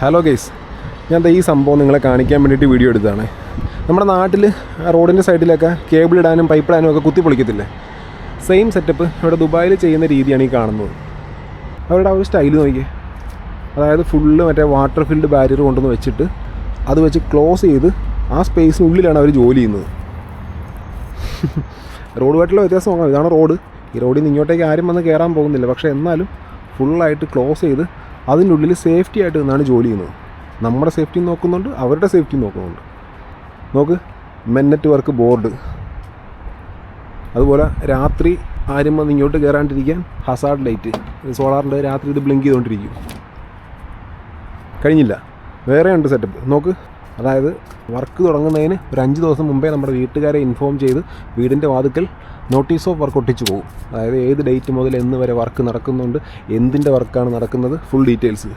Hello guys ഞാൻ ഈ സംഭവം നിങ്ങളെ കാണിക്കാൻ വേണ്ടിയിട്ട് വീഡിയോ എടുത്തതാണ്. നമ്മുടെ നാട്ടിൽ റോഡിന്റെ സൈഡിലൊക്കെ കേബിൾ ഇടാനും പൈപ്പ് ഇടാനും ഒക്കെ കുത്തി പൊളിക്കത്തില്ലേ? സെയിം സെറ്റപ്പ് ഇവിടെ ദുബായിൽ ചെയ്യുന്ന രീതിയാണ് ഈ കാണുന്നത്. അവരുടെ ആ ഒരു സ്റ്റൈൽ നോക്കിയേ അതായത് ഫുള്ള് മറ്റേ വാട്ടർ ഫിൽഡ് ബാരിയർ കൊണ്ടുവന്ന് വെച്ചിട്ട് അത് വെച്ച് ക്ലോസ് ചെയ്ത് ആ സ്പേസിനുള്ളിലാണ് അവർ ജോലി ചെയ്യുന്നത്. റോഡുമായിട്ടുള്ള വ്യത്യാസം ഇതാണ് റോഡ് ഈ റോഡിൽ നിന്ന് ഇങ്ങോട്ടേക്ക് ആരും വന്ന് കയറാൻ പോകുന്നില്ല. പക്ഷേ എന്നാലും ഫുള്ളായിട്ട് ക്ലോസ് ചെയ്ത് അതിന്റെ ഉള്ളിൽ സേഫ്റ്റി ആയിട്ട് നിന്നാണ് ജോലി ചെയ്യുന്നത്. നമ്മുടെ സേഫ്റ്റി നോക്കുന്നുണ്ട് അവരുടെ സേഫ്റ്റി നോക്കുന്നുണ്ട്. നോക്ക് മെന്നറ്റ് വർക്ക് ബോർഡ്. അതുപോലെ രാത്രി ആരും വന്ന് ഇങ്ങോട്ട് കയറാണ്ടിരിക്കാൻ ഹസാർഡ് ലൈറ്റ്. സോളാറിന്റെ രാത്രി ഇത് ബ്ലിങ്ക് ചെയ്തുകൊണ്ടിരിക്കും. കഴിഞ്ഞില്ല. വേറെ ഉണ്ട് സെറ്റപ്പ് നോക്ക് അതായത് വർക്ക് തുടങ്ങുന്നതിന് ഒരു അഞ്ച് ദിവസം മുമ്പേ നമ്മുടെ വീട്ടുകാരെ ഇൻഫോം ചെയ്ത് വീടിന്റെ വാതുക്കൽ നോട്ടീസ് ഓഫ് വർക്ക് ഒട്ടിച്ചു പോകും. അതായത് ഏത് ഡേറ്റ് മുതൽ എന്ന് വരെ വർക്ക് നടക്കുന്നുണ്ട് എന്തിന്റെ വർക്കാണ് നടക്കുന്നത് ഫുൾ ഡീറ്റെയിൽസ്